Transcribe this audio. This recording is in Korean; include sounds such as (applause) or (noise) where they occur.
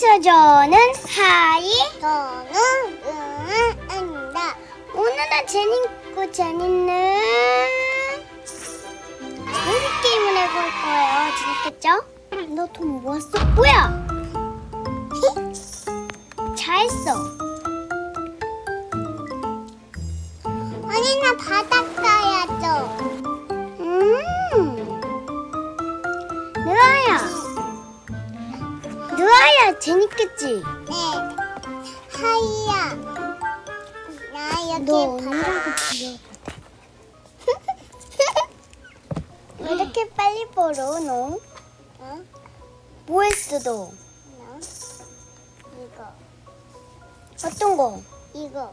안녕하세요. 저는 하이. 저는 응아입니다. 오늘은 재밌고 재밌는 무슨 게임을 해볼 거예요. 재밌겠죠? 너 돈 모았어? 뭐야? 잘했어. 언니 나 바닥 가야죠. 재밌겠지? 네. 하이야. 나 여기 너. 언니라고 불러. (laughs) 왜 이렇게 빨리 벌어 너? 어? 뭐 했어 너? 나? 이거. 어떤 거? 이거.